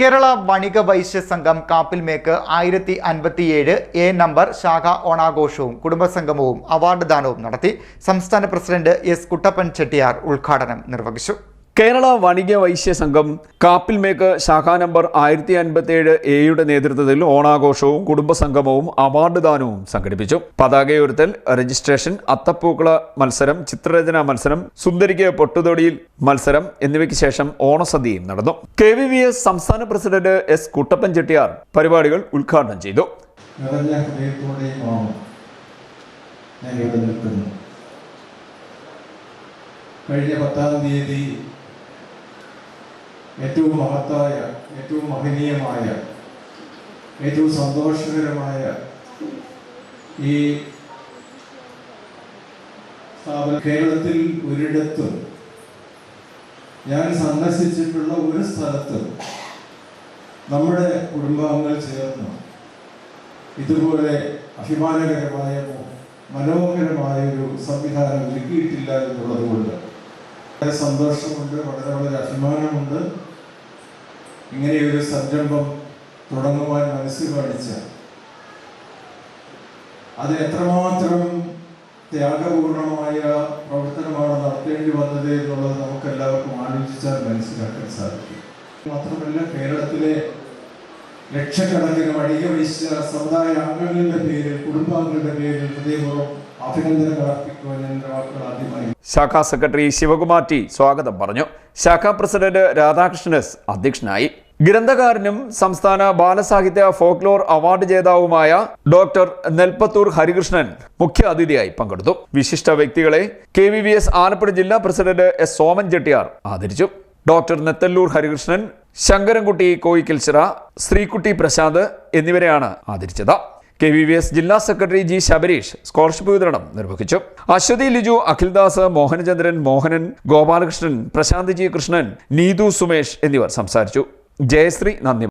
കേരള വണിക വൈശ്യ സംഘം കാപ്പിൽമേക്ക് ആയിരത്തി അൻപത്തിയേഴ് എ നമ്പർ ശാഖ ഓണാഘോഷവും കുടുംബസംഗമവും അവാർഡ് ദാനവും നടത്തി സംസ്ഥാന പ്രസിഡന്റ് എസ് കുട്ടപ്പൻ ചെട്ടിയാർ ഉദ്ഘാടനം നിർവഹിച്ചു കേരള വണിക വൈശ്യ സംഘം കാപ്പിൽമേക്ക് ശാഖ നമ്പർ ആയിരത്തി അൻപത്തിയേഴ് എയുടെ നേതൃത്വത്തിൽ ഓണാഘോഷവും കുടുംബസംഗമവും അവാർഡ് ദാനവും സംഘടിപ്പിച്ചു. പതാകയുയർത്തൽ രജിസ്ട്രേഷൻ അത്തപ്പൂക്കള മത്സരം ചിത്രരചനാ മത്സരം സുന്ദരിക്ക് പൊട്ടുതൊടിയിൽ മത്സരം എന്നിവയ്ക്ക് ശേഷം ഓണസദ്യയും നടന്നു. കെ വി വി എസ് സംസ്ഥാന പ്രസിഡന്റ് എസ് കുട്ടപ്പൻ ചെട്ടിയാർ പരിപാടികൾ ഉദ്ഘാടനം ചെയ്തു. കഴിഞ്ഞ പത്താം തീയതി ഏറ്റവും മഹത്തായ ഏറ്റവും മഹനീയമായ ഏറ്റവും സന്തോഷകരമായ ഈ കേരളത്തിൽ ഒരിടത്തും ഞാൻ സന്ദർശിച്ചിട്ടുള്ള ഒരു സ്ഥലത്തും നമ്മുടെ കുടുംബാംഗങ്ങൾ ചേർന്ന്. ഇതുപോലെ അഭിമാനകരമായ മനോഹരമായ ഒരു സംവിധാനം ഒരുക്കിയിട്ടില്ല എന്നുള്ളത് കൊണ്ട് വളരെ സന്തോഷമുണ്ട് വളരെ വളരെ അഭിമാനമുണ്ട്. ഇങ്ങനെയൊരു സംരംഭം തുടങ്ങുവാൻ മനസ്സിൽ കാണിച്ച അത് എത്രമാത്രം ത്യാഗപൂർണമായ പ്രവർത്തനമാണ് നടത്തേണ്ടി വന്നത് എന്നുള്ളത് നമുക്ക് എല്ലാവർക്കും ആലോചിച്ചാൽ മനസ്സിലാക്കാൻ സാധിക്കും. മാത്രമല്ല കേരളത്തിലെ ലക്ഷക്കണക്കിന് വണിക വൈശ്യ സമുദായ അംഗങ്ങളുടെ പേരിൽ കുടുംബാംഗങ്ങളുടെ പേരിൽ ഹൃദയപൂർവം ശാഖാ സെക്രട്ടറി ശിവകുമാർ ടി സ്വാഗതം പറഞ്ഞു. ശാഖാ പ്രസിഡന്റ് രാധാകൃഷ്ണൻ എസ് അധ്യക്ഷനായി. ഗ്രന്ഥകാരനും സംസ്ഥാന ബാലസാഹിത്യ ഫോക്ലോർ അവാർഡ് ജേതാവുമായ ഡോക്ടർ നെൽപ്പത്തൂർ ഹരികൃഷ്ണൻ മുഖ്യ അതിഥിയായി പങ്കെടുത്തു. വിശിഷ്ട വ്യക്തികളെ K V V S Alappuzha ജില്ലാ പ്രസിഡന്റ് എസ് സോമൻ ചെട്ടിയാർ ആദരിച്ചു. ഡോക്ടർ നെത്തല്ലൂർ ഹരികൃഷ്ണൻ ശങ്കരൻകുട്ടി കോയിക്കൽച്ചിറ ശ്രീകുട്ടി പ്രശാന്ത് എന്നിവരെയാണ് ആദരിച്ചത്. കെ വി വി എസ് ജില്ലാ സെക്രട്ടറി ജി ശബരീഷ് സ്കോളർഷിപ്പ് വിതരണം നിർവഹിച്ചു. അശ്വതി ലിജു അഖിൽദാസ് മോഹനചന്ദ്രൻ മോഹനൻ ഗോപാലകൃഷ്ണൻ പ്രശാന്ത് ജി കൃഷ്ണൻ നീതു സുമേഷ് എന്നിവർ സംസാരിച്ചു. ജയശ്രീ നന്ദി.